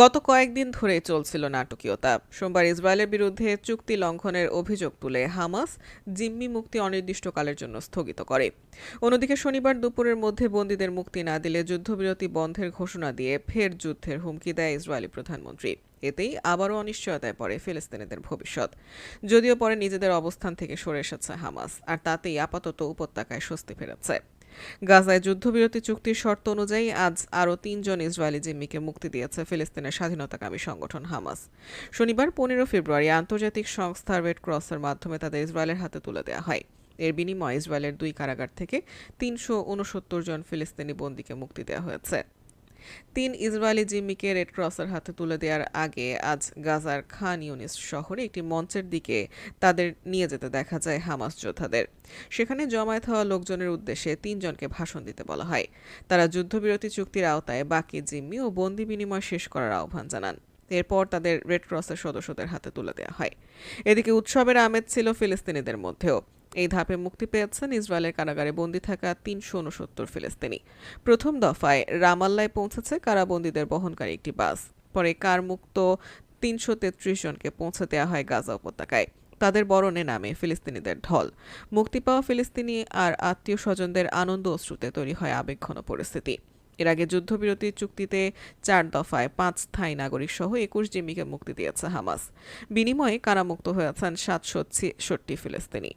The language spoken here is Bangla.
গত কয়েকদিন ধরে চলছিল নাটকীয়তা। সোমবার ইসরায়েলের বিরুদ্ধে চুক্তি লঙ্ঘনের অভিযোগ তুলে হামাস জিম্মি মুক্তি অনির্দিষ্টকালের জন্য স্থগিত করে। অন্যদিকে শনিবার দুপুরের মধ্যে বন্দীদের মুক্তি না দিলে যুদ্ধবিরতি বন্ধের ঘোষণা দিয়ে ফের যুদ্ধের হুমকি দেয় ইসরায়েলি প্রধানমন্ত্রী। এতেই আবারও অনিশ্চয়তায় পড়ে ফিলিস্তিনিদের ভবিষ্যৎ। যদিও পরে নিজেদের অবস্থান থেকে সরে এসেছে হামাস, আর তাতেই আপাতত উপত্যকায় স্বস্তি ফেরাচ্ছে গাজায় যুদ্ধবিরতি চুক্তির শর্ত অনুযায়ী আজ আরও তিনজন ইসরায়েলি জিম্মিকে মুক্তি দিয়েছে ফিলিস্তিনের স্বাধীনতাকামী সংগঠন হামাস। শনিবার পনেরো ফেব্রুয়ারি আন্তর্জাতিক সংস্থা রেড ক্রসের মাধ্যমে তাদের ইসরায়েলের হাতে তুলে দেওয়া হয়। এর বিনিময়ে ইসরায়েলের দুই কারাগার থেকে তিনশো উনসত্তর জন ফিলিস্তিনি বন্দীকে মুক্তি দেওয়া হয়েছে। তিন ইসরায়েলি জিম্মিকে রেড ক্রসের হাতে তুলে দেওয়ার আগে আজ গাজার খান ইউনিস শহরে একটি মঞ্চের দিকে তাদের নিয়ে যেতে দেখা যায় হামাস যোদ্ধাদের। সেখানে জমায়েত হওয়া লোকজনের উদ্দেশ্যে তিনজনকে ভাষণ দিতে বলা হয়। তারা যুদ্ধবিরতি চুক্তির আওতায় বাকি জিম্মি ও বন্দি বিনিময় শেষ করার আহ্বান জানান। এরপর তাদের রেড ক্রসের সদস্যদের হাতে তুলে দেওয়া হয়। এদিকে উৎসবের আমেজ ছিল ফিলিস্তিনিদের মধ্যেও। এই ধাপে মুক্তি পেয়েছেন ইসরায়েলের কারাগারে বন্দি থাকা তিনশো উনসত্তর ফিলিস্তিনি। প্রথম দফায় রামাল্লায় পৌঁছেছে কারাবন্দীদের বহনকারী একটি বাস। পরে কার মুক্ত তিনশো তেত্রিশ জনকে পৌঁছে দেওয়া হয় গাজা উপত্যকায়। তাদের বরণে নামে ফিলিস্তিনিদের ঢল। মুক্তি পাওয়া ফিলিস্তিনি আর আত্মীয় স্বজনদের আনন্দ অশ্রুতে তৈরি হয় আবেগঘন পরিস্থিতি। এর আগে যুদ্ধবিরতি চুক্তিতে চার দফায় পাঁচ স্থায়ী নাগরিক সহ একুশ জিম্মিকে মুক্তি দিয়েছে হামাস। বিনিময়ে কারামুক্ত হয়েছেন সাতশো ছেষট্টি ফিলিস্তিনি।